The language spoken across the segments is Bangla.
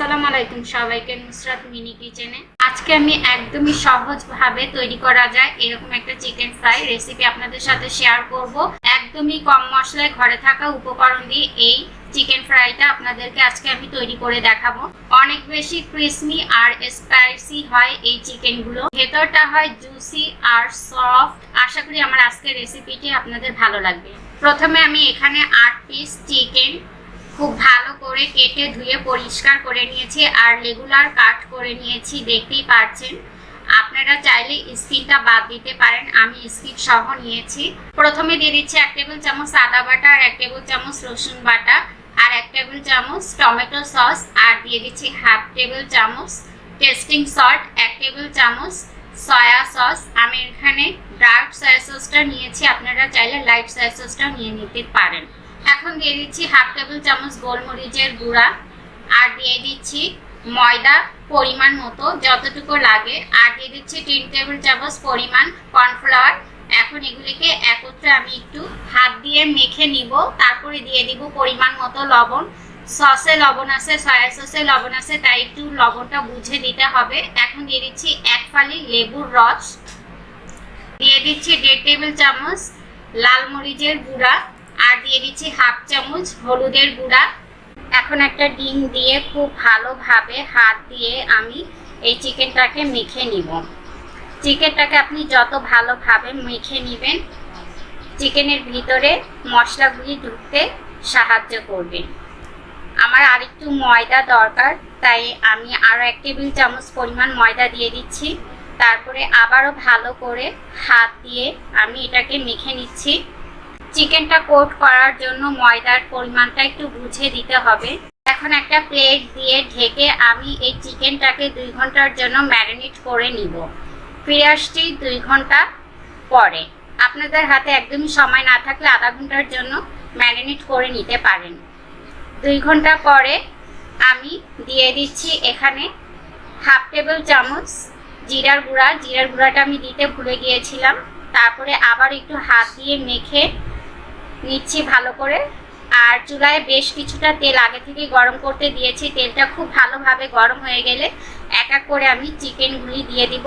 আসসালামু আলাইকুম সবাইকে নুসরাত মিনি কিচেনে। আজকে আমি একদমই সহজভাবে তৈরি করা যায় এরকম একটা চিকেন ফ্রাই রেসিপি আপনাদের সাথে শেয়ার করব। একদমই কম মশলায় ঘরে থাকা উপকরণ দিয়ে এই চিকেন ফ্রাইটা আপনাদেরকে আজকে আমি তৈরি করে দেখাবো। অনেক বেশি ক্রিসমি আর স্পাইসি হয় এই চিকেনগুলো। ভেতরটা হয় জুসি আর সফট। আশা করি আমার আজকের রেসিপিটি আপনাদের ভালো লাগবে। প্রথমে আমি এখানে আট পিস চিকেন খুব ভালো করে কেটে ধুয়ে পরিষ্কার করে নিয়েছি আর রেগুলার কাট করে নিয়েছি, দেখতেই পাচ্ছেন। আপনারা চাইলে স্কিনটা বাদ দিতে পারেন, আমি স্কিন সহ নিয়েছি। প্রথমে দিয়ে দিচ্ছি এক টেবিল চামচ আদা বাটা আর এক টেবিল চামচ রসুন বাটা আর এক টেবিল চামচ টমেটো সস আর দিয়ে দিচ্ছি হাফ টেবিল চামচ টেস্টিং সল্ট, এক টেবিল চামচ সয়া সস। আমি এখানে ডার্ক সয়া সসটা নিয়েছি, আপনারা চাইলে লাইট সয়া সসটা নিয়ে নিতে পারেন। এখন দিয়ে দিচ্ছি হাফ টেবিল চামচ গোলমরিচের গুঁড়া আর দিয়ে দিচ্ছি ময়দা পরিমাণ মতো যতটুকু লাগে। আর দিয়ে দিচ্ছি তিন টেবিল চামচ পরিমাণ কর্নফ্লাওয়ার। এখন এগুলিকে একত্রে আমি একটু হাত দিয়ে মেখে নিব। তারপরে দিয়ে দিব পরিমাণ মতো লবণ। সসে লবণ আছে, সয়া সসে লবণ আছে, তাই একটু লবণটা বুঝে দিতে হবে। এখন দিয়ে দিচ্ছি এক ফালি লেবুর রস। দিয়ে দিচ্ছি দেড় টেবিল চামচ লাল মরিচের গুঁড়া। আর দিয়ে দিচ্ছি হাফ চামচ হলুদের গুঁড়া। এখন একটা ডিম দিয়ে খুব ভালোভাবে হাত দিয়ে আমি এই চিকেনটাকে মেখে নিব। চিকেনটাকে আপনি যত ভালোভাবে মেখে নেবেন, চিকেনের ভিতরে মশলাগুলি ঢুকতে সাহায্য করবে। আমার আরেকটু ময়দা দরকার, তাই আমি আরও এক টেবিল চামচ পরিমাণ ময়দা দিয়ে দিচ্ছি। তারপরে আবারও ভালো করে হাত দিয়ে আমি এটাকে মেখে নিচ্ছি। চিকেনটা কোট করার জন্য ময়দার পরিমাণটা একটু বুঝে দিতে হবে। এখন একটা প্লেট দিয়ে ঢেকে আমি এই চিকেনটাকে দুই ঘণ্টার জন্য ম্যারিনেট করে নিব। ফিরে আসছি দুই ঘণ্টা পরে। আপনাদের হাতে একদমই সময় না থাকলে আধা ঘণ্টার জন্য ম্যারিনেট করে নিতে পারেন। দুই ঘণ্টা পরে আমি দিয়ে দিচ্ছি এখানে হাফ টেবিল চামচ জিরার গুঁড়া। জিরার গুঁড়াটা আমি দিতে ভুলে গিয়েছিলাম। তারপরে আবার একটু হাত দিয়ে মেখে নিচ্ছি ভালো করে। আর চুলায় বেশ কিছুটা তেল আগে থেকে গরম করতে দিয়েছি। তেলটা খুব ভালোভাবে গরম হয়ে গেলে এক এক করে আমি চিকেনগুলি দিয়ে দিব।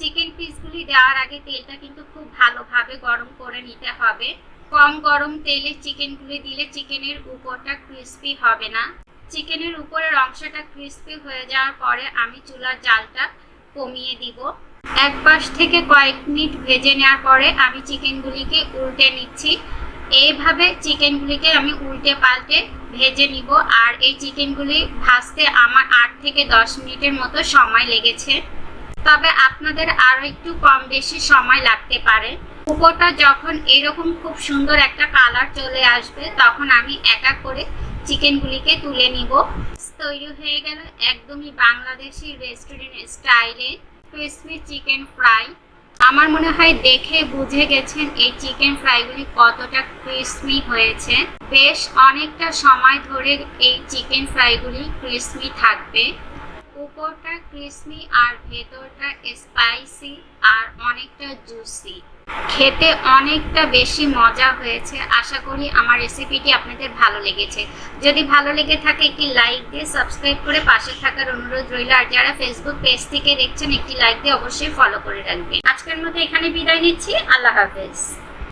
চিকেন পিসগুলি দেওয়ার আগে তেলটা কিন্তু খুব ভালোভাবে গরম করে নিতে হবে। কম গরম তেলে চিকেনগুলি দিলে চিকেনের উপরটা ক্রিস্পি হবে না। চিকেনের উপরের অংশটা ক্রিস্পি হয়ে যাওয়ার পরে আমি চুলার জালটা কমিয়ে দিব। এক পাশ থেকে কয়েক মিনিট ভেজে নেওয়ার পরে আমি চিকেনগুলিকে উল্টে নিচ্ছি। এইভাবে চিকেনগুলিকে আমি উল্টে পাল্টে ভেজে নিব। আর এই চিকেনগুলি ভাজতে আমার আট থেকে দশ মিনিটের মতো সময় লেগেছে। তবে আপনাদের আরও একটু কম বেশি সময় লাগতে পারে। উপরটা যখন এরকম খুব সুন্দর একটা কালার চলে আসবে, তখন আমি এক করে চিকেনগুলিকে তুলে নিব। তৈরি হয়ে গেল একদমই বাংলাদেশি রেস্টুরেন্ট স্টাইলে ক্রিসপি চিকেন ফ্রাই আমার মনে হয় দেখে বুঝে গেছেন এই চিকেন ফ্রাইগুলি কতটা ক্রিসপি হয়েছে। বেশ অনেকটা সময় ধরে এই চিকেন ফ্রাইগুলি ক্রিসপি থাকবে। উপরটা ক্রিসপি আর ভেতরটা স্পাইসি আর অনেকটা জুসি খেতে অনেকটা বেশি মজা হয়েছে। আশা করি আমার রেসিপিটি আপনাদের ভালো লেগেছে। যদি ভালো লেগে থাকে, একটি লাইক দিয়ে সাবস্ক্রাইব করে পাশে থাকার অনুরোধ রইল। আর যারা ফেসবুক পেজ থেকে দেখছেন, একটি লাইক দিয়ে অবশ্যই ফলো করে রাখবেন। আজকের মতো এখানে বিদায় নিচ্ছি। আল্লাহ হাফেজ।